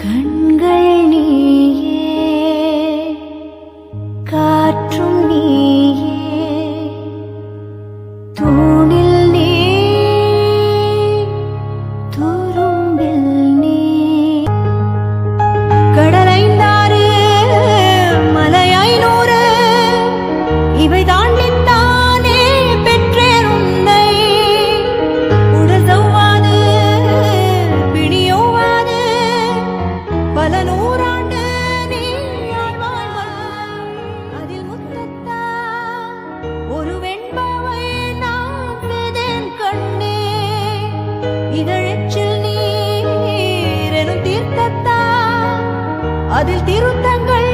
கண்கள் நீயே காற்றும் பல நூறாண்டு நீ அதில் முத்தத்தா ஒரு வெண்பாவை நான் கண்ணே. நீர் எனும் தீர்த்தத்தா அதில் திருத்தங்கள்